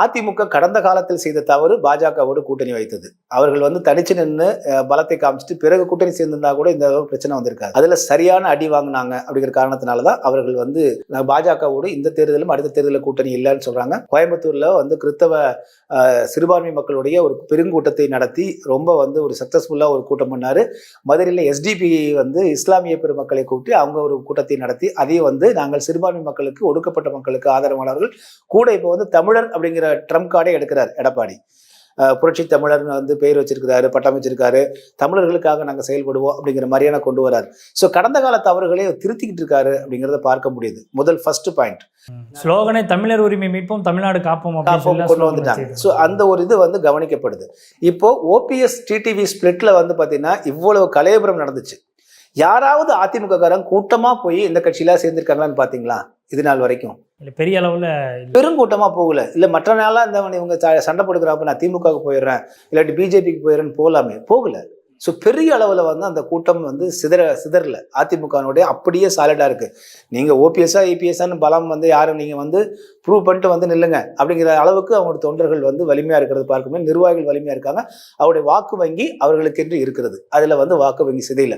அதிமுக கடந்த காலத்தில் செய்த தவறு பாஜகவோடு கூட்டணி வைத்தது. அவர்கள் வந்து தனிச்சு நின்று பலத்தை காமிச்சிட்டு பிறகு கூட்டணி சேர்ந்திருந்தா கூட இந்த அளவுக்கு பிரச்சனை வந்திருக்காது. அதுல சரியான அடி வாங்கினாங்க அப்படிங்கிற காரணத்தினால தான் அவர்கள் வந்து நான் பாஜகவோடு இந்த தேர்தலும் அடுத்த தேர்தலில் கூட்டணி இல்லைன்னு சொல்றாங்க. கோயம்புத்தூர்ல வந்து கிறித்தவ சிறுபான்மை மக்களுடைய ஒரு பெருங்கூட்டத்தை நடத்தி ரொம்ப வந்து ஒரு சக்ஸஸ்ஃபுல்லாக ஒரு கூட்டம் பண்ணார். மதுரையில் எஸ்டிபி வந்து இஸ்லாமிய பெருமக்களை கூப்பிட்டு அவங்க ஒரு கூட்டத்தை நடத்தி அதையும் வந்து நாங்கள் சிறுபான்மை மக்களுக்கு ஒடுக்கப்பட்ட மக்களுக்கு ஆதரவாளர்கள் கூட இப்போ வந்து தமிழர் அப்படிங்கிற ட்ரம்ப் கார்டே எடுக்கிறார் எடப்பாடி. புரட்சி தமிழர்னு வந்து பெயர் வச்சிருக்கிறாரு பட்டம் வச்சிருக்காரு. தமிழர்களுக்காக நாங்கள் செயல்படுவோம் அப்படிங்கிற மாதிரியான கொண்டு வராரு. ஸோ கடந்த கால தவறுகளை திருத்திக்கிட்டு இருக்காரு அப்படிங்கிறத பார்க்க முடியுது. முதல் ஃபர்ஸ்ட் பாயிண்ட் ஸ்லோகனை தமிழர் உரிமை மீட்போம் தமிழ்நாடு காப்போம் சொல்லி கொண்டு வந்துட்டாங்க. ஸோ அந்த ஒரு இது வந்து கவனிக்கப்படுது. இப்போ ஓபிஎஸ் டிடிவி ஸ்பிளிட்ல வந்து பார்த்தீங்கன்னா இவ்வளவு கலையபுரம் நடந்துச்சு. யாராவது அதிமுக காரங்க கூட்டமா போய் இந்த கட்சியில சேர்ந்திருக்காங்களான்னு பாத்தீங்களா? இது நாள் வரைக்கும். இல்ல பெரிய அளவுல பெருங்கூட்டமா போகல. இல்ல மற்ற நாளா இந்த இவங்க சண்டை போடுக்கிறப்ப நான் திமுகவுக்கு போயிடுறேன் இல்லாட்டி பிஜேபிக்கு போயிடுறேன்னு போகலாமே. போகல. ஸோ பெரிய அளவில் வந்து அந்த கூட்டம் வந்து சிதற சிதறல. அதிமுகனுடைய அப்படியே சாலிடாக இருக்கு. நீங்கள் ஓபிஎஸ்ஸா இபிஎஸ்ஸான்னு பலம் வந்து யாரும் நீங்கள் வந்து ப்ரூவ் பண்ணிட்டு வந்து நில்லுங்க. அப்படிங்கிற அளவுக்கு அவங்களோட தொண்டர்கள் வந்து வலிமையாக இருக்கிறது பார்க்கும்போது நிர்வாகிகள் வலிமையாக இருக்காங்க. அவருடைய வாக்கு வங்கி அவர்களுக்கென்று இருக்கிறது. அதில் வந்து வாக்கு வங்கி சிதையில.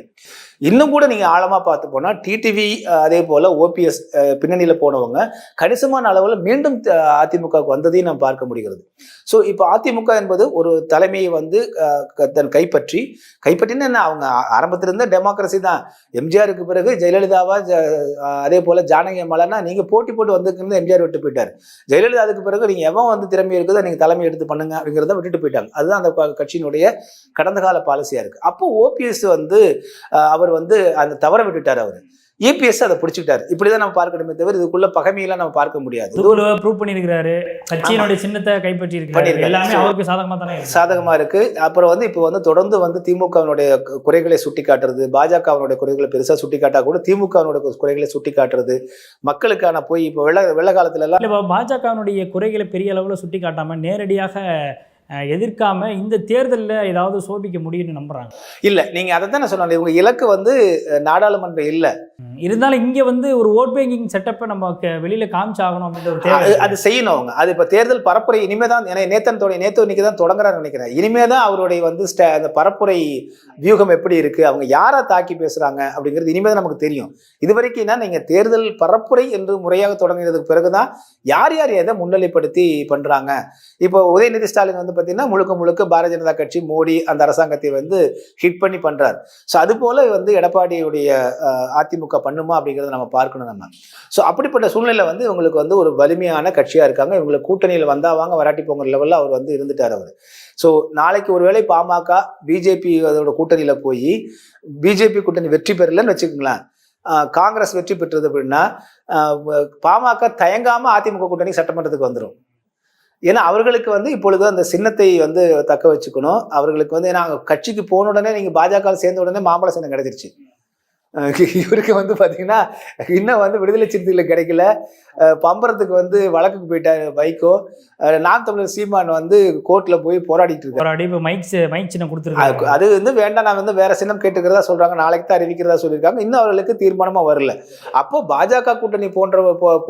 இன்னும் கூட நீங்கள் ஆழமாக பார்த்து போனால் டிடிவி அதே போல் ஓபிஎஸ் பின்னணியில் போனவங்க கணிசமான அளவில் மீண்டும் அதிமுகவுக்கு வந்ததையும் நாம் பார்க்க முடிகிறது. ஸோ இப்போ அதிமுக என்பது ஒரு தலைமையை வந்து க- தன் கைப்பற்றி கைப்பற்றினா என்ன? அவங்க ஆ- ஆரம்பத்திலிருந்தே டெமோக்ரஸி தான். எம்ஜிஆருக்கு பிறகு ஜெயலலிதாவா ஜ- அதே போல் ஜானகி அம்மாலன்னா நீங்கள் போட்டி போட்டு வந்துருக்குன்னு எம்ஜிஆர் விட்டு போயிட்டார். ஜெயலலிதா அதுக்கு பிறகு நீங்கள் எவன் வந்து திறமை இருக்குதோ நீங்கள் தலைமை எடுத்து பண்ணுங்க அப்படிங்கிறத விட்டுட்டு போயிட்டாங்க. அதுதான் அந்த கட்சியினுடைய கடந்த கால பாலிசியாக இருக்குது அப்போ ஓபிஎஸ் வந்து அவர் வந்து அந்த தவற விட்டுட்டார் அவர். இபிஎஸ் அதை பிடிச்சிட்டாரு இப்படிதான் நம்ம பார்க்கணுமே தவிர இதுக்குள்ள பகமையெல்லாம் நம்ம பார்க்க முடியாது. ப்ரூவ் பண்ணியிருக்கிறாரு. கட்சியினுடைய சின்னத்தை கைப்பற்றி. எல்லாமே அவருக்கு சாதகமா தானே இருக்கு. சாதகமா இருக்கு. அப்புறம் வந்து இப்போ வந்து தொடர்ந்து வந்து திமுகவினுடைய குறைகளை சுட்டி காட்டுறது பாஜகவினுடைய குறைகளை பெருசா சுட்டி காட்டா கூட திமுகவினுடைய குறைகளை சுட்டி காட்டுறது மக்களுக்கான போய் இப்போ வெள்ள வெள்ள காலத்துல எல்லாம் பாஜகவினுடைய குறைகளை பெரிய அளவுல சுட்டி காட்டாம நேரடியாக எதிர்க்காம இந்த தேர்தல்ல ஏதாவது சோபிக்க முடியும்னு நம்புறாங்க. இல்ல நீங்க அதை தான் சொன்னேன் இவங்க இலக்கு வந்து நாடாளுமன்றம் இல்ல. இருந்தாலும் இங்க வந்து ஒரு ஓட் பேங்கிங் செட்டப்பை நம்ம வெளியில காமிச்சாகணும் அப்படின்ற ஒரு தேவை அது செய்யணும் அவங்க. அது இப்போ தேர்தல் பரப்புரை இனிமே தான் ஏன்னா நேத்தன் தோடைய நேத்து இன்னைக்கு தான் தொடங்குறாரு நினைக்கிறேன். இனிமே தான் அவருடைய வந்து ஸ்ட- அந்த பரப்புரை வியூகம் எப்படி இருக்கு அவங்க யாரை தாக்கி பேசுறாங்க அப்படிங்கிறது இனிமே தான் நமக்கு தெரியும். இது வரைக்கும் என்ன நீங்க தேர்தல் பரப்புரை என்று முறையாக தொடங்கினதுக்கு பிறகுதான் யார் யார் எதை முன்னிலைப்படுத்தி பண்றாங்க? இப்போ உதயநிதி ஸ்டாலின் வந்து பார்த்தீங்கன்னா முழுக்க முழுக்க பாரதிய ஜனதா கட்சி மோடி அந்த அரசாங்கத்தை வந்து ஹிட் பண்ணி பண்றாரு. ஸோ அது போல வந்து எடப்பாடியுடைய அதிமுக பண்ணுமா அப்படிங்கிறத நம்ம பார்க்கணும் நம்ம. ஸோ அப்படிப்பட்ட சூழ்நிலை வந்து இவங்களுக்கு வந்து ஒரு வலிமையான கட்சியாக இருக்காங்க. இவங்களுக்கு கூட்டணியில் வந்தாவாங்க வராட்டி போங்கிற லெவலில் அவர் வந்து இருந்துட்டார் அவர். ஸோ நாளைக்கு ஒருவேளை பாமக பிஜேபி அதோட கூட்டணியில் போய் பிஜேபி கூட்டணி வெற்றி பெறலன்னு வச்சுக்கோங்களேன். காங்கிரஸ் வெற்றி பெற்றது அப்படின்னா பாமக தயங்காம அதிமுக கூட்டணி சட்டமன்றத்துக்கு வந்துடும் ஏன்னா அவர்களுக்கு வந்து இப்பொழுது அந்த சின்னத்தை வந்து தக்க வச்சுக்கணும். அவர்களுக்கு வந்து ஏன்னா கட்சிக்கு போன உடனே நீங்கள் பாஜக சேர்ந்த உடனே மாம்பழ சின்னம் கிடைச்சிருச்சு. இவருக்கு வந்து பார்த்தீங்கன்னா இன்னும் வந்து விடுதலை சிறுத்தைகள் கிடைக்கல. பம்பரத்துக்கு வந்து வழக்குக்கு போயிட்டாரு வைகோ அஹ் நாம் தமிழர் சீமான் வந்து கோர்ட்ல போய் போராடிட்டு இருக்காரு. ஒரு அடி இப்போ மைக் மைக் சின்னம் அது- கொடுத்துருக்காங்க அது வந்து வேண்டாம் நான் வந்து வேற சின்னம் கேட்டுக்கிறதா சொல்றாங்க நாளைக்கு தான் அறிவிக்கிறதா சொல்லியிருக்காங்க. இன்னும் அவர்களுக்கு தீர்மானமா வரல. அப்போ பாஜக கூட்டணி போன்ற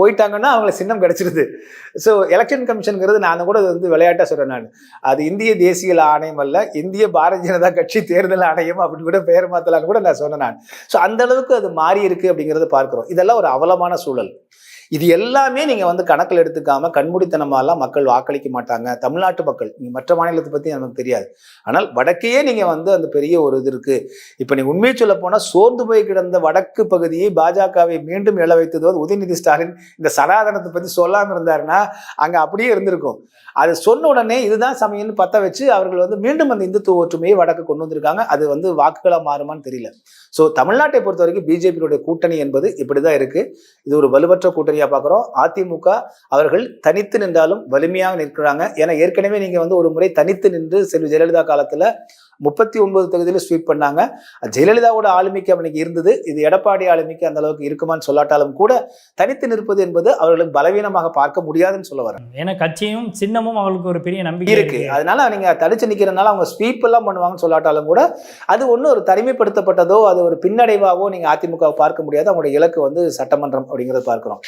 போயிட்டாங்கன்னா அவங்களுக்கு சின்னம் கிடைச்சிருது. ஸோ எலெக்ஷன் கமிஷனுங்கிறது நான் கூட வந்து விளையாட்டா சொல்றேன் நான். அது இந்திய தேசிய ஆணையம் அல்ல இந்திய பாரதிய ஜனதா கட்சி தேர்தல் ஆணையம் அப்படின்னு கூட பெயர் மாத்தலாம்னு கூட நான் சொன்னேன் நான். ஸோ அந்த அளவுக்கு அது மாறி இருக்கு அப்படிங்கிறத பார்க்கிறோம். இதெல்லாம் ஒரு அவலமான சூழல். இது எல்லாமே நீங்கள் வந்து கணக்கில் எடுத்துக்காமல் கண்மூடித்தனமாலாம் மக்கள் வாக்களிக்க மாட்டாங்க. தமிழ்நாட்டு மக்கள் நீங்கள் மற்ற மாநிலத்தை பற்றி நமக்கு தெரியாது. ஆனால் வடக்கையே நீங்கள் வந்து அந்த பெரிய ஒரு இது இருக்குது இப்போ நீ உண்மையை சொல்ல போனால் சோர்ந்து போய் கிடந்த வடக்கு பகுதியை பாஜகவை மீண்டும் எழ வைத்தது வந்து உதயநிதி ஸ்டாலின் இந்த சனாதனத்தை பற்றி சொல்லாமல் இருந்தாருன்னா அங்கே அப்படியே இருந்திருக்கும். அது சொன்ன உடனே இதுதான் சமயம்னு பற்ற வச்சு அவர்கள் வந்து மீண்டும் அந்த இந்துத்துவ ஒற்றுமையை வடக்கு கொண்டு வந்திருக்காங்க. அது வந்து வாக்குகளாக மாறுமான்னு தெரியல. ஸோ தமிழ்நாட்டை பொறுத்த வரைக்கும் பிஜேபியினுடைய கூட்டணி என்பது இப்படி தான் இருக்குது இது ஒரு வலுவற்ற கூட்டணியா பார்க்குறோம் அதிமுக அவர்கள் தனித்து நின்றாலும் வலிமையாக நிற்கிறாங்க. ஏன்னா ஏற்கனவே நீங்க வந்து ஒரு முறை தனித்து நின்று செல்வி ஜெயலலிதா காலத்துல முப்பத்தி ஒன்பது தொகுதியில் ஸ்வீப் பண்ணாங்க. ஜெயலலிதாவோட ஆளுமைக்கு அவனுக்கு இருந்தது. இது எடப்பாடி ஆளுமைக்கு அந்த அளவுக்கு இருக்குமான்னு சொல்லாட்டாலும் கூட தனித்து நிற்பது என்பது அவர்களுக்கு பலவீனமாக பார்க்க முடியாதுன்னு சொல்ல வரேன். ஏன்னா கட்சியும் சின்னமும் அவங்களுக்கு ஒரு பெரிய நம்பிக்கை இருக்கு. அதனால நீங்க தடிச்சு நிக்கிறதுனால அவங்க ஸ்வீப் எல்லாம் பண்ணுவாங்கன்னு சொல்லாட்டாலும் கூட அது ஒன்றும் ஒரு தனிமைப்படுத்தப்பட்டதோ அது ஒரு பின்னடைவாவோ நீங்க அதிமுகவை பார்க்க முடியாது. அவங்களுடைய இலக்கு வந்து சட்டமன்றம் அப்படிங்கறத பார்க்கிறோம்.